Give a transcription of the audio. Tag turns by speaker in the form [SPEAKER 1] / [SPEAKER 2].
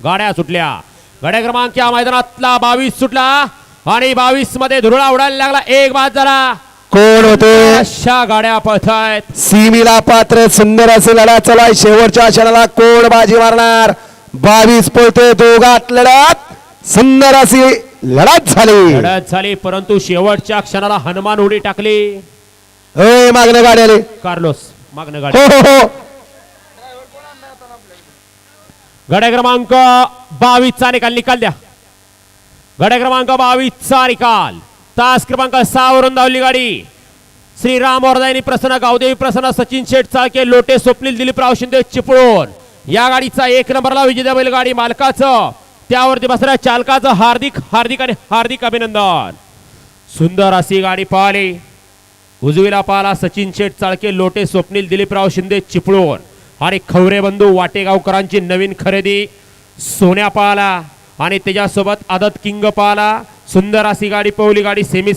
[SPEAKER 1] गाड्या सुटल्या. गाड्या क्रमांक या मैदानातला बावीस सुटला आणि बावीसमध्ये धुरळा उडायला लागला. एक बाद झाला.
[SPEAKER 2] कोण होते?
[SPEAKER 1] अशा गाड्या पळतायत.
[SPEAKER 2] सीमीला पात्र सुंदर असे लढा चलाय. शेवटच्या क्षणाला कोण बाजी मारणार? बावीस पळते दोघात लढत. सुंदर अशी लढत झाली.
[SPEAKER 1] लढत झाली परंतु शेवटच्या क्षणाला हनुमान उडी टाकली.
[SPEAKER 2] मागणं गाडी आली.
[SPEAKER 1] कार्लोस मागणं गाडी.
[SPEAKER 2] हो हो हो.
[SPEAKER 1] गड्या क्रमांक बावीसचा निकाल निकाल द्या. गड्या क्रमांक बावीसचा निकाल. तास क्रमांक सहा वरून धावली गाडी. श्रीराम वरदायनी प्रसन्न गावदेवी प्रसन्न सचिन शेठ चाळके लोटे स्वप्नील दिलीपराव शिंदे चिपळूण. या गाडीचा एक नंबरला विजेता बैलगाडी मालकाचं. त्यावरती बसणाऱ्या चालकाचं हार्दिक हार्दिक आणि हार्दिक अभिनंदन. सुंदर अशी गाडी पाहिली. उजवीला पाला सचिन शेठ चाळके लोटे स्वप्नील दिलीपराव शिंदे चिपळूण. आणि खवरे बंधू वाटेगावकरांची नवीन खरेदी सोन्या पाहला आणि त्याच्यासोबत आदत किंग पाहला सुंदर अशी गाडी पवली गाडी सेमी